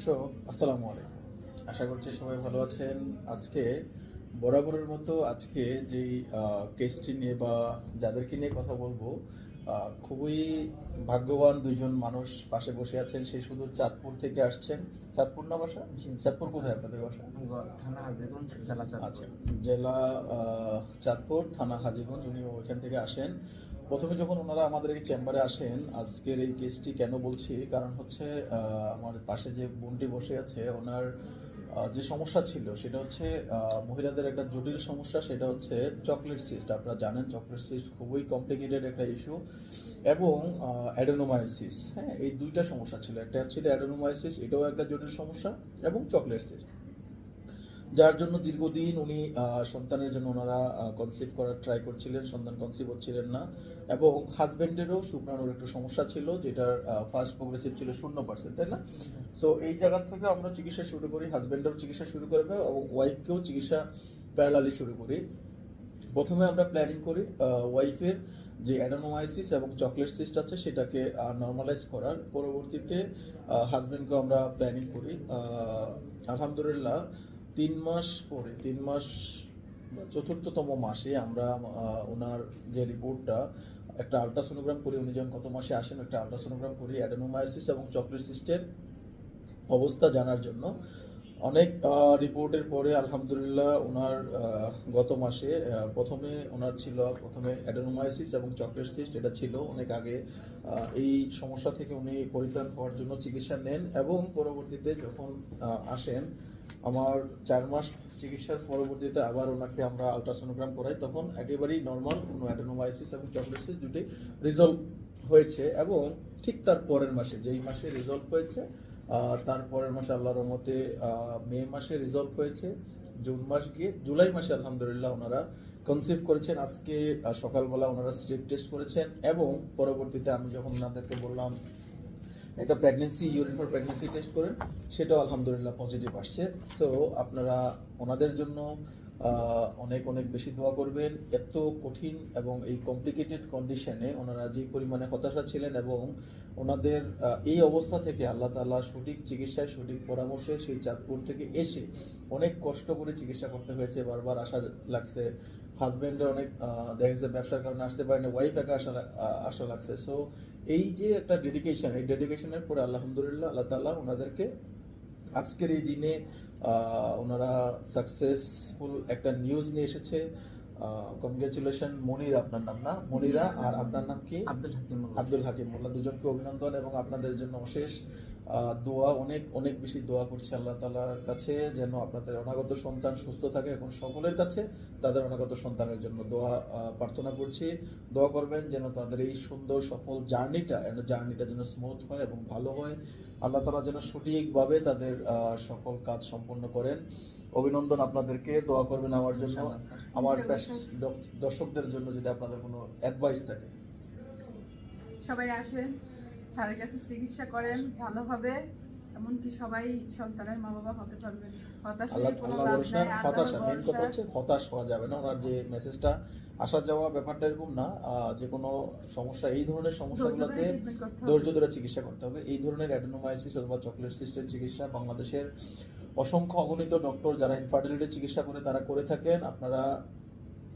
দর্শক আসসালামু আলাইকুম। আশা করছি সবাই ভালো আছেন। আজকে বরাবরের মতো আজকে যেই কেসটি নিয়ে বা যাদেরকে নিয়ে কথা বলব খুবই ভাগ্যবান দুজন মানুষ পাশে বসে আছেন। সেই শুধু চাঁদপুর থেকে আসছেন। চাঁদপুর না বাসা? চাঁদপুর কোথায় আপনাদের বাসা? থানা হাজিগঞ্জ জেলা আচ্ছা জেলা চাঁদপুর থানা হাজিগঞ্জ। উনি ওইখান থেকে আসেন। প্রথমে যখন ওনারা আমাদের এই চেম্বারে আসেন, আজকের এই কেসটি কেন বলছি? কারণ হচ্ছে আমার পাশে যে বোনটি বসে আছে, ওনার যে সমস্যা ছিল সেটা হচ্ছে মহিলাদের একটা জটিল সমস্যা, সেটা হচ্ছে চকলেট সিস্ট আপনারা জানেন চকলেট সিস্ট খুবই কমপ্লিকেটেড একটা ইস্যু এবং অ্যাডেনোমায়োসিস হ্যাঁ? এই দুইটা সমস্যা ছিল। একটা ছিল অ্যাডেনোমায়োসিস এটাও একটা জটিল সমস্যা এবং চকলেট সিস্ট যার জন্য দীর্ঘদিন উনি সন্তানের জন্য ওনারা কনসিভ করার ট্রাই করছিলেন, সন্তান কনসিভ হচ্ছিলেন না। এবং হাজব্যান্ডেরও শুক্রাণুর একটু সমস্যা ছিল, যেটার ফার্স্ট প্রোগ্রেসিভ ছিল শূন্য পার্সেন্ট তাই না? সো এই জায়গা থেকে আমরা চিকিৎসা শুরু করি হাজবেন্ডেরও চিকিৎসা শুরু করবে এবং ওয়াইফকেও চিকিৎসা প্যারালালি শুরু করি। প্রথমে আমরা প্ল্যানিং করি ওয়াইফের যে অ্যাডানোমাইসিস এবং চকলেট সিস্ট আছে, সেটাকে নর্মালাইজ করার। পরবর্তীতে হাজবেন্ডকে আমরা প্ল্যানিং করি। আলহামদুলিল্লাহ তিন মাস পরে, তিন মাস, চতুর্থতম মাসে আমরা ওনার যে রিপোর্টটা, একটা আলট্রাসোনোগ্রাম করি, উনি যখন কত মাসে আসেন, একটা আলট্রাসোনোগ্রাম করি, অ্যাডেনোমায়োসিস এবং চকলেট সিস্টের অবস্থা জানার জন্য। অনেক রিপোর্টের পরে আলহামদুলিল্লাহ ওনার গত মাসে প্রথমে ওনার ছিল, প্রথমে অ্যাডেনোমায়োসিস এবং চকলেট সিস্ট, এটা ছিল অনেক আগে এই সমস্যা থেকে উনি পরিত্রাণ হওয়ার জন্য চিকিৎসা নেন এবং পরবর্তীতে যখন আসেন আমার চার মাস চিকিৎসার পরবর্তীতে আবার ওনাকে আমরা আলট্রাসোনোগ্রাম করাই। তখন একেবারেই নর্মাল কোনো অ্যাডেনোমায়োসিস এবং চকলেট সিস্ট দুটোই রিজলভ হয়েছে এবং ঠিক তার পরের মাসে, যেই মাসে রিজলভ হয়েছে তার পরের মাসে আল্লাহর রহমতে মে মাসে রিজলভ হয়েছে। জুন মাস গিয়ে, জুলাই মাসে আলহামদুলিল্লাহ ওনারা কনসিভ করেছেন। আজকে সকালবেলা ওনারা স্টেপ টেস্ট করেছেন এবং পরবর্তীতে আমি যখন ওনাদেরকে বললাম একটা pregnancy urine for pregnancy test করেন, সেটাও আলহামদুলিল্লাহ পজিটিভ আসছে। সো আপনারা ওনাদের জন্য অনেক অনেক বেশি দোয়া করবেন। এত কঠিন এবং এই কমপ্লিকেটেড কন্ডিশনে ওনারা যে পরিমাণে হতাশা ছিলেন এবং ওনাদের এই অবস্থা থেকে আল্লাহ তাআলা সঠিক চিকিৎসায়, সঠিক পরামর্শে সেই চাঁদপুর থেকে এসে অনেক কষ্ট করে চিকিৎসা করতে হয়েছে। বারবার আশা লাগছে হাজব্যান্ডের অনেক দেখা গেছে ব্যবসার কারণে আসতে পারেনি ওয়াইফ একা আসা আশা লাগছে। সো এই যে একটা ডেডিকেশন এই ডেডিকেশনের পরে আলহামদুলিল্লাহ আল্লাহ তাআলা ওনাদেরকে আজকের এই দিনে আহ, ওনারা সাকসেসফুল একটা নিউজ নিয়ে এসেছে। কংগ্রেচুলেশন মনির আপনার নাম না? মনিরা আর আপনার নাম কি? আব্দুল হাকিম। আব্দুল হাকিম মোল্লা দুজনকে অভিনন্দন এবং আপনাদের জন্য অশেষ দোয়া অনেক অনেক বেশি দোয়া করছি আল্লাহ তালার কাছে যেন আপনাদের অনাগত সন্তান সুস্থ থাকে। এখন সকলের কাছে তাদের অনাগত সন্তানের জন্য দোয়া আহ, প্রার্থনা করছি। দোয়া করবেন যেন তাদের এই সুন্দর সফল জার্নিটা জার্নিটা যেন স্মুথ হয় এবং ভালো হয়। আল্লাহ তালা যেন সঠিকভাবে তাদের আহ, সকল কাজ সম্পন্ন করেন। অভিনন্দন আপনাদেরকে। দোয়া করবেন আমার জন্য। আমার দর্শকদের জন্য যদি আপনাদের কোনো অ্যাডভাইস থাকে। সবাই আসেন স্যারের কাছে চিকিৎসা করেন ভালো হবে এমনকি সবাই সন্তানের মা বাবা হতে পারবেন। হতাশ আল্লাহ কোনো আল্লাহ লাভ ভরসা হতাশা মেন কথা হচ্ছে হতাশ হওয়া যাবে না। ওনার যে মেসেজটা আসা যাওয়া ব্যাপারটা এরকম না যে কোনো সমস্যা এই ধরনের সমস্যাগুলোতে ধৈর্য ধরে চিকিৎসা করতে হবে। এই ধরনের অ্যাডেনোমাইসিস অথবা চকলেট সিস্টের চিকিৎসা বাংলাদেশের অসংখ্য অগণিত ডক্টর যারা ইনফার্টিলিটি চিকিৎসা করে তারা করে থাকেন। আপনারা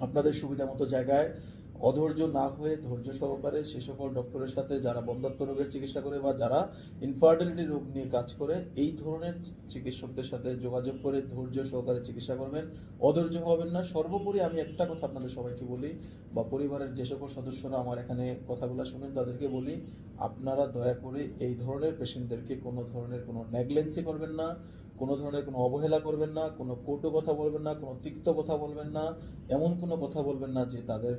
আপনাদের সুবিধা মতো জায়গায় অধৈর্য না হয়ে ধৈর্য সহকারে সে সকল ডক্টরের সাথে যারা বন্ধাত্ম রোগের চিকিৎসা করে বা যারা ইনফার্টিলিটি রোগ নিয়ে কাজ করে, এই ধরনের চিকিৎসকদের সাথে যোগাযোগ করে ধৈর্য সহকারে চিকিৎসা করবেন। অধৈর্য হবেন না। সর্বোপরি আমি একটা কথা আপনাদের সবাইকে বলি বা পরিবারের যে সকল সদস্যরা আমার এখানে কথাগুলো শুনেন, তাদেরকে বলি, আপনারা দয়া করে এই ধরনের পেশেন্টদেরকে কোনো ধরনের কোনো নেগলেন্সি করবেন না, কোনো ধরনের কোনো অবহেলা করবেন না, কোনো কটু কথা বলবেন না, কোনো তিক্ত কথা বলবেন না, এমন কোনো কথা বলবেন না যে তাদের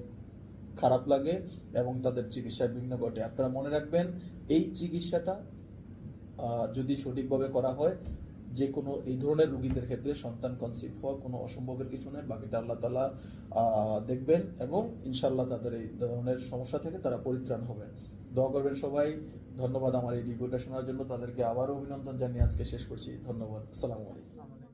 খারাপ লাগে এবং তাদের চিকিৎসায় বিঘ্ন ঘটে। আপনারা মনে রাখবেন, এই চিকিৎসাটা যদি সঠিকভাবে করা হয় যে কোনো এই ধরনের রুগীদের ক্ষেত্রে সন্তান কনসিভ হওয়া কোনো অসম্ভবের কিছু নেই বাকিটা আল্লাহ তালা দেখবেন এবং ইনশাল্লাহ তাদের এই ধরনের সমস্যা থেকে তারা পরিত্রাণ হবেন দোয়া করবেন সবাই। ধন্যবাদ আমার এই রিভিউটা শোনার জন্য। তাদেরকে আবারও অভিনন্দন জানিয়ে আজকে শেষ করছি। ধন্যবাদ। আসসালামু আলাইকুম।